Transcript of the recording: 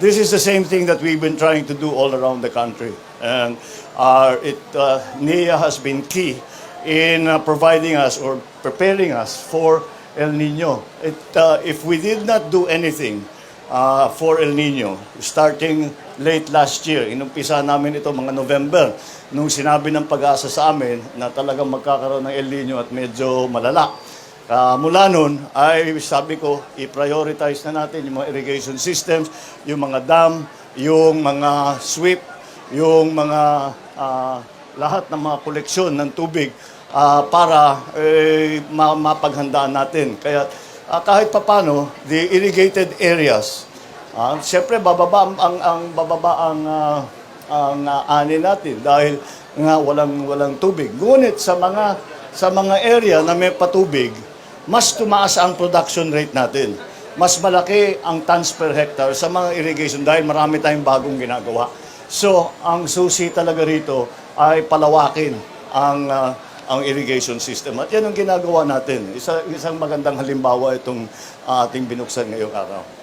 this is the same thing that we've been trying to do all around the country. And uh, it, uh, NIA has been key in uh, providing us or preparing us for El Nino. It, uh, if we did not do anything uh, for El Nino, starting late last year, inumpisa namin ito mga November, nung sinabi ng pag-asa sa amin na talagang magkakaroon ng El Nino at medyo malala. Ah, mula nun ay sabi ko, i-prioritize na natin yung mga irrigation systems, yung mga dam, yung mga sweep, yung mga ah, lahat ng mga koleksyon ng tubig ah, para eh, ma- mapaghandaan natin. Kaya ah, kahit papano, the irrigated areas, ah, siyempre bababa ang, ang, ang bababa ang ah, ang ah, ani natin dahil nga walang walang tubig. Ngunit sa mga sa mga area na may patubig, mas tumaas ang production rate natin. Mas malaki ang tons per hectare sa mga irrigation dahil marami tayong bagong ginagawa. So, ang susi talaga rito ay palawakin ang ah, ang irrigation system. At yan ang ginagawa natin. Isa, isang magandang halimbawa itong ah, ating binuksan ngayong araw.